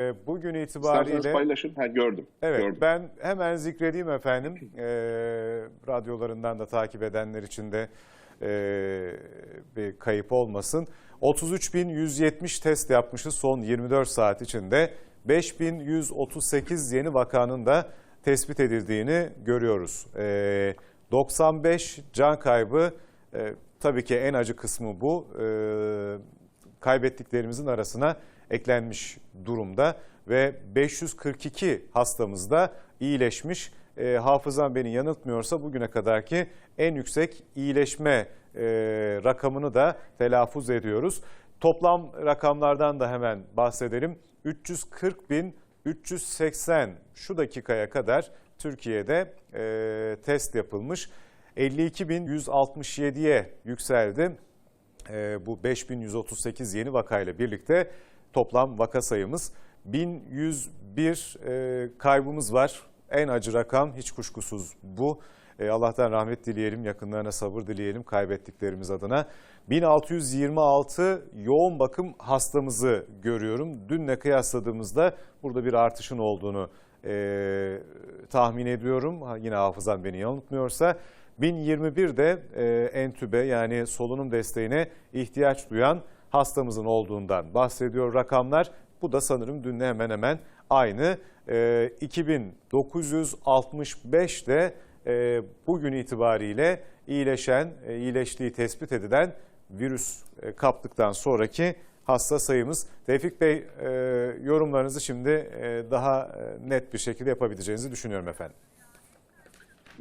E, Bugün İsterseniz itibariyle paylaşın. Ha, gördüm. evet gördüm. ben hemen zikredeyim efendim. E, radyolarından da takip edenler için de e, bir kayıp olmasın. 33.170 test yapmışız son 24 saat içinde. 5.138 yeni vakanın da tespit edildiğini görüyoruz. E, 95 can kaybı e, tabii ki en acı kısmı bu. E, kaybettiklerimizin arasına eklenmiş durumda ve 542 hastamız da iyileşmiş. E, hafızam beni yanıltmıyorsa bugüne kadarki en yüksek iyileşme e, rakamını da telaffuz ediyoruz. Toplam rakamlardan da hemen bahsedelim. 340 bin 380 şu dakikaya kadar Türkiye'de e, test yapılmış. 52.167'ye yükseldi. E, bu 5138 yeni vakayla birlikte toplam vaka sayımız 1101 e, kaybımız var. En acı rakam hiç kuşkusuz bu. E, Allah'tan rahmet dileyelim, yakınlarına sabır dileyelim kaybettiklerimiz adına. 1626 yoğun bakım hastamızı görüyorum. Dünle kıyasladığımızda burada bir artışın olduğunu e, tahmin ediyorum. Yine hafızam beni yanıltmıyorsa. 1021 de e, entübe yani solunum desteğine ihtiyaç duyan hastamızın olduğundan bahsediyor rakamlar. Bu da sanırım dünle hemen hemen aynı. E, 2965 de e, bugün itibariyle iyileşen, e, iyileştiği tespit edilen virüs e, kaptıktan sonraki hasta sayımız. Tevfik Bey e, yorumlarınızı şimdi e, daha e, net bir şekilde yapabileceğinizi düşünüyorum efendim.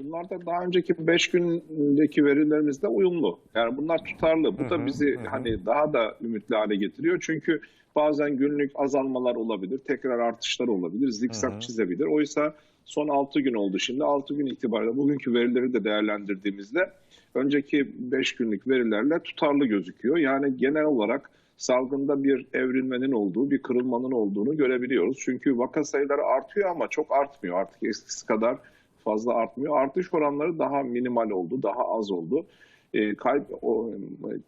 Bunlar da daha önceki 5 gündeki verilerimizle uyumlu. Yani bunlar tutarlı. Bu da bizi hani daha da ümitli hale getiriyor. Çünkü bazen günlük azalmalar olabilir, tekrar artışlar olabilir, zikzak çizebilir. Oysa son 6 gün oldu şimdi. 6 gün itibariyle bugünkü verileri de değerlendirdiğimizde önceki 5 günlük verilerle tutarlı gözüküyor. Yani genel olarak salgında bir evrilmenin olduğu, bir kırılmanın olduğunu görebiliyoruz. Çünkü vaka sayıları artıyor ama çok artmıyor. Artık eskisi kadar fazla artmıyor. Artış oranları daha minimal oldu, daha az oldu. E, kayıp, o,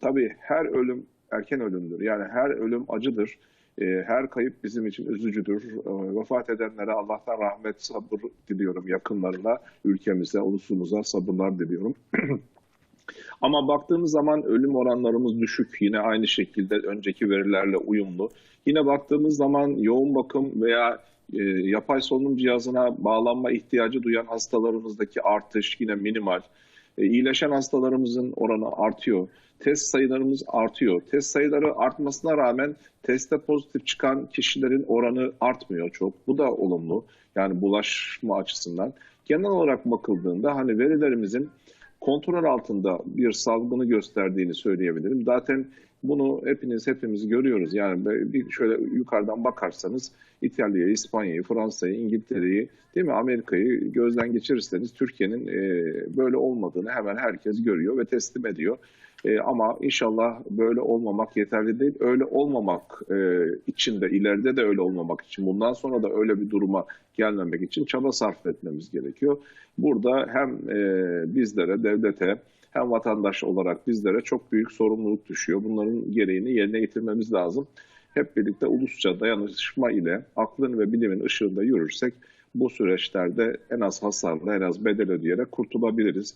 tabii her ölüm erken ölümdür. Yani her ölüm acıdır. E, her kayıp bizim için üzücüdür. E, vefat edenlere Allah'tan rahmet, sabır diliyorum yakınlarına, ülkemize, ulusumuza sabırlar diliyorum. Ama baktığımız zaman ölüm oranlarımız düşük. Yine aynı şekilde önceki verilerle uyumlu. Yine baktığımız zaman yoğun bakım veya e, yapay solunum cihazına bağlanma ihtiyacı duyan hastalarımızdaki artış yine minimal. E, iyileşen hastalarımızın oranı artıyor. Test sayılarımız artıyor. Test sayıları artmasına rağmen teste pozitif çıkan kişilerin oranı artmıyor çok. Bu da olumlu. Yani bulaşma açısından. Genel olarak bakıldığında hani verilerimizin kontrol altında bir salgını gösterdiğini söyleyebilirim. Zaten bunu hepiniz hepimiz görüyoruz. Yani bir şöyle yukarıdan bakarsanız İtalya'yı, İspanya'yı, Fransa'yı, İngiltere'yi, değil mi Amerika'yı gözden geçirirseniz Türkiye'nin e, böyle olmadığını hemen herkes görüyor ve teslim ediyor. E, ama inşallah böyle olmamak yeterli değil. Öyle olmamak e, için de ileride de öyle olmamak için bundan sonra da öyle bir duruma gelmemek için çaba sarf etmemiz gerekiyor. Burada hem e, bizlere, devlete hem vatandaş olarak bizlere çok büyük sorumluluk düşüyor. Bunların gereğini yerine getirmemiz lazım. Hep birlikte ulusça dayanışma ile aklın ve bilimin ışığında yürürsek bu süreçlerde en az hasarla en az bedel ödeyerek kurtulabiliriz.